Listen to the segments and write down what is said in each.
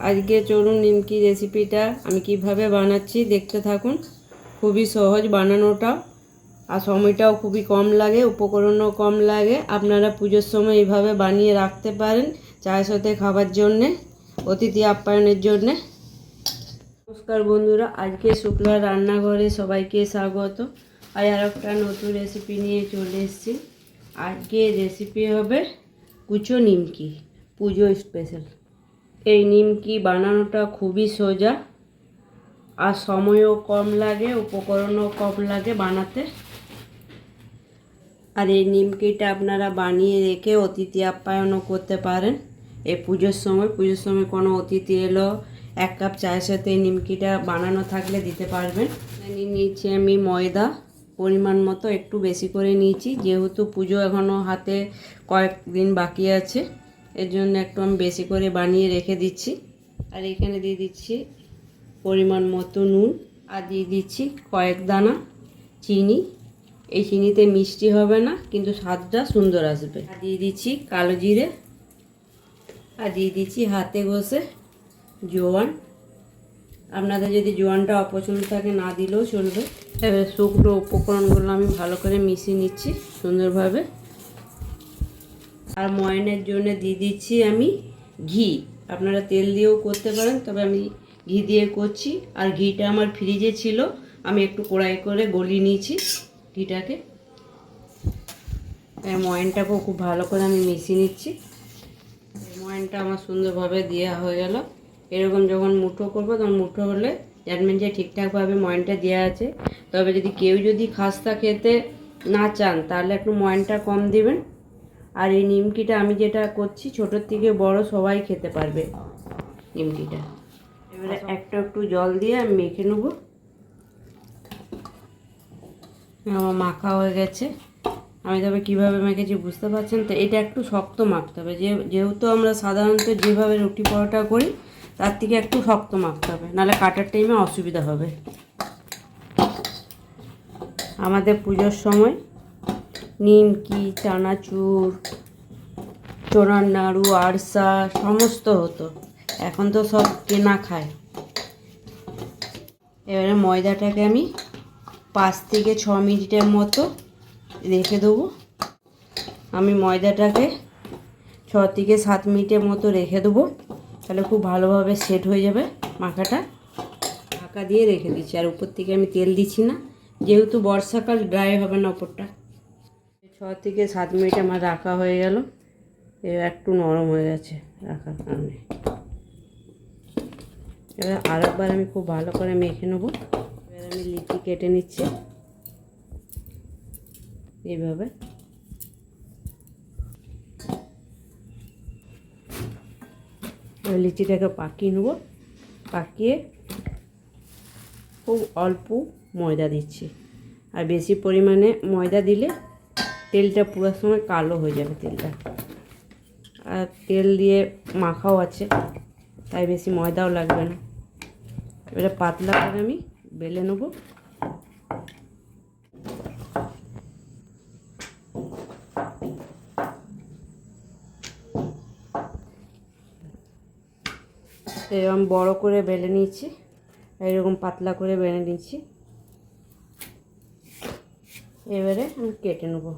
আজকে চলুন নিমকি রেসিপিটা আমি কীভাবে বানাচ্ছি দেখতে থাকুন। খুবই সহজ বানানোটা। আর সময়টাও খুবই কম লাগে, উপকরণও কম লাগে। আপনারা পুজোর সময় এইভাবে বানিয়ে রাখতে পারেন চায়ের সাথে খাবার জন্যে, অতিথি আপ্যায়নের জন্যে। নমস্কার বন্ধুরা, আজকে শুক্লা রান্নাঘরে সবাইকে স্বাগত। আর আর একটা নতুন রেসিপি নিয়ে চলে এসেছি। আজকে রেসিপি হবে কুচো নিমকি, পুজো স্পেশাল এই নিমকি বানানোটা খুবই সোজা। আর সময়ও কম লাগে, উপকরণও কম লাগে বানাতে। আর এই নিমকিটা আপনারা বানিয়ে রেখে অতিথি আপ্যায়নও করতে পারেন। এই পুজোর সময় পুজোর সময় কোনো অতিথি এলো, এক কাপ চায়ের সাথে এই নিমকিটা বানানো থাকলে দিতে পারবেন। নিয়েছি আমি ময়দা, পরিমাণ মতো একটু বেশি করে নিয়েছি। যেহেতু পুজো এখনও হাতে কয়েকদিন বাকি আছে। এর জন্য একটু আমি বেশি করে বানিয়ে রেখে দিচ্ছি। আর এখানে দিয়ে দিচ্ছি পরিমাণ মতো নুন আর দিয়ে দিচ্ছি কয়েক দানা চিনি। এই চিনিতে মিষ্টি হবে না, কিন্তু স্বাদটা সুন্দর আসবে। আর দিয়ে দিচ্ছি কালো জিরে। আর দিয়ে দিচ্ছি হাতে ঘষে জোয়ান। আপনাদের যদি জোয়ানটা অপছন্দ থাকে, না দিলেও চলবে। এবার শুকনো উপকরণগুলো আমি ভালো করে মিশিয়ে নিচ্ছি সুন্দরভাবে। আর ময়নের জন্য দিয়ে দিচ্ছি আমি ঘি। আপনারা তেল দিয়েও করতে পারেন, তবে আমি ঘি দিয়ে করছি। আর ঘিটা আমার ফ্রিজে ছিল, আমি একটু কড়াই করে গলিয়ে নিয়েছি ঘিটাকে। ময়নটাকেও খুব ভালো করে আমি মিশিয়ে নিচ্ছি। ময়নটা আমার সুন্দরভাবে দেওয়া হয়ে গেল। এরকম যখন মুঠো করব, তখন মুঠো হলে জানবেন যে ঠিকঠাকভাবে ময়নটা দেওয়া আছে। তবে যদি কেউ যদি খাস্তা খেতে না চান, তাহলে একটু ময়নটা কম দিবেন। আর এই নিমকিটা আমি যেটা করছি ছোটোর থেকে বড় সবাই খেতে পারবে নিমকিটা। এবারে একটু একটু জল দিয়ে আমি মেখে নেব। আমার মাখা হয়ে গেছে। আমি তবে কীভাবে মেখেছি বুঝতে পারছেন তো? এটা একটু শক্ত মাখতে হবে। যে যেহেতু আমরা সাধারণত যেভাবে রুটি পরোটা করি তার থেকে একটু শক্ত মাখতে হবে। নাহলে কাটার টাইমে অসুবিধা হবে। আমাদের পুজোর সময় নিমকি, চানাচুর চোরার নাড়ু আরসা, সমস্ত হতো। এখন তো সব কেনা খায়। এবারে ময়দাটাকে আমি পাঁচ থেকে ছ মিনিটের মতো রেখে দেবো। আমি ময়দাটাকে ছ থেকে সাত মিনিটের মতো রেখে দেবো। তাহলে খুব ভালোভাবে সেট হয়ে যাবে মাখাটা। ঢাকা দিয়ে রেখে দিচ্ছি। আর উপর থেকে আমি তেল দিচ্ছি না। যেহেতু বর্ষাকাল ড্রাই হবে না ওপরটা। ছ থেকে সাত মিনিট আমার রাখা হয়ে গেল। এবার একটু নরম হয়ে গেছে রাখার কারণে এবার আরেকবার আমি খুব ভালো করে মেখে নেব। এবার আমি লিচি কেটে নিচ্ছি। এইভাবে। লিচিটাকে পাকিয়ে নেব। পাকিয়ে খুব অল্প ময়দা দিচ্ছি। আর বেশি পরিমাণে ময়দা দিলে তেলটা পুরো সময় কালো হয়ে যাবে তেলটা। আর তেল দিয়ে মাখাও আছে, তাই বেশি ময়দাও লাগবে না। এবারে পাতলা করে আমি বেলে নেব। এরকম বড় করে বেলে নিয়েছি, এরকম পাতলা করে বেলে নিয়েছি। এবারে আমি কেটে নেব।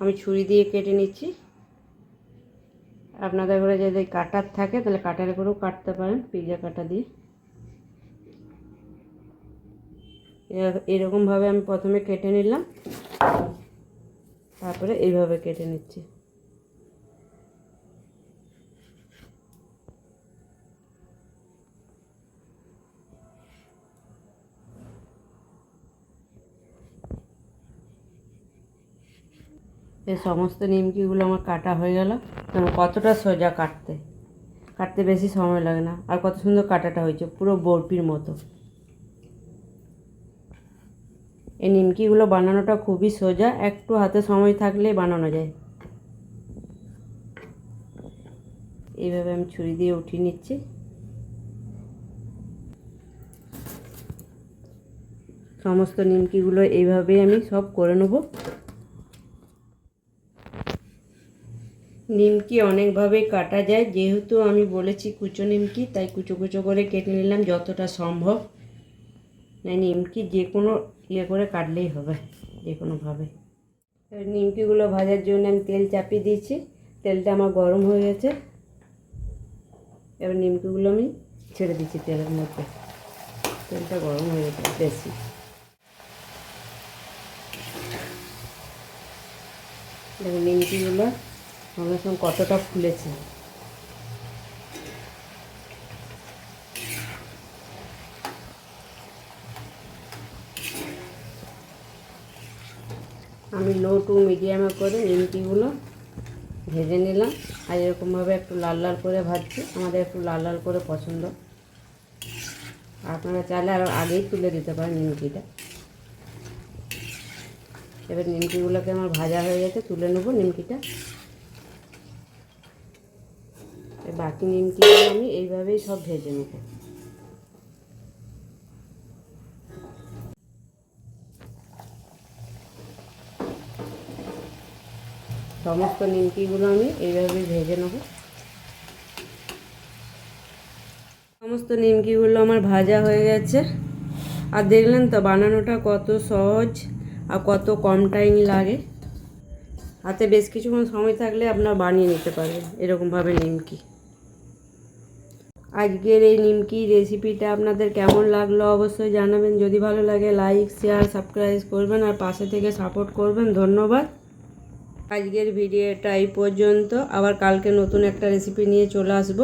আমি ছুরি দিয়ে কেটে নিচ্ছি। আপনাদের ঘরে যদি কাটার থাকে, তাহলে কাটারে করেও কাটতে পারেন, পিজা কাটা দিয়ে। এরকমভাবে আমি প্রথমে কেটে নিলাম, তারপরে এইভাবে কেটে নিচ্ছি। এই সমস্ত নিমকিগুলো আমার কাটা হয়ে গেল। কতটা সোজা কাটতে। কাটতে বেশি সময় লাগে না। আর কত সুন্দর কাটাটা হয়েছে, পুরো বরফির মতো। এই নিমকিগুলো বানানোটা খুবই সোজা, একটু হাতে সময় থাকলে বানানো যায়। এইভাবে আমি ছুরি দিয়ে উঠিয়ে নিচ্ছি। সমস্ত নিমকিগুলো এইভাবেই আমি সব করে নেব। নিমকি অনেকভাবেই কাটা যায়। যেহেতু আমি বলেছি কুচো নিমকি, তাই কুচো কুচো করে কেটে নিলাম যতটা সম্ভব। না নিমকি যে কোনো ইয়ে করে কাটলেই হবে, যে কোনোভাবে। নিমকিগুলো ভাজার জন্য আমি তেল চাপিয়ে দিয়েছি। তেলটা আমার গরম হয়ে গেছে। এবার নিমকিগুলো আমি ছেড়ে দিচ্ছি তেলের মধ্যে। তেলটা গরম হয়ে গেছে, বেশি। দেখুন নিমকিগুলো সঙ্গে সঙ্গে কতটা ফুলেছে। আমি লো টু মিডিয়ামে করে নিমকিগুলো ভেজে নিলাম। আর এরকমভাবে একটু লাল লাল করে ভাজছি। আমাদের একটু লাল লাল করে পছন্দ। আপনারা চাইলে আরও আগেই তুলে দিতে পারেন নিমকিটা। এবার নিমকিগুলোকে আমার ভাজা হয়ে গেছে, তুলে নেব নিমকিটা। বাকি নিমকিগুলো আমি এইভাবেই সব ভেজে নেব। সমস্ত নিমকিগুলো আমি এইভাবেই ভেজে নেব। সমস্ত নিমকিগুলো আমার ভাজা হয়ে গেছে। আর দেখলেন তো বানানোটা কত সহজ আর কত কম টাইম লাগে। হাতে বেশ কিছুক্ষণ সময় থাকলে আপনার বানিয়ে নিতে পারবেন এরকমভাবে নিমকি। আজকের এই নিমকি রেসিপিটা আপনাদের কেমন লাগল অবশ্যই জানাবেন। যদি ভালো লাগে লাইক শেয়ার সাবস্ক্রাইব করবেন আর পাশে থেকে সাপোর্ট করবেন। ধন্যবাদ। আজকের ভিডিওটা এই পর্যন্ত। আবার কালকে নতুন একটা রেসিপি নিয়ে চলে আসব।